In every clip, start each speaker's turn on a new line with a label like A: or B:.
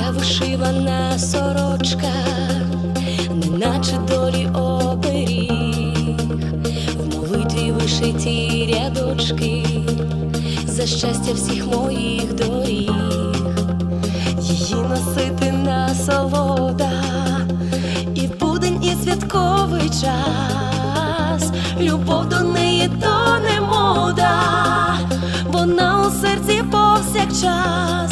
A: вишивана сорочка, неначе долі оберіг, в молитві вишиті рядочки, за щастя всіх моїх доріг, її носити насолода, і будень, і святковий час, любов до неї то не мода, вона у серці повсякчас,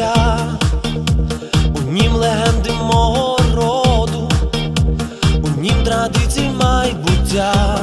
B: життя, у нім легенди мого роду, у нім традицій майбуття.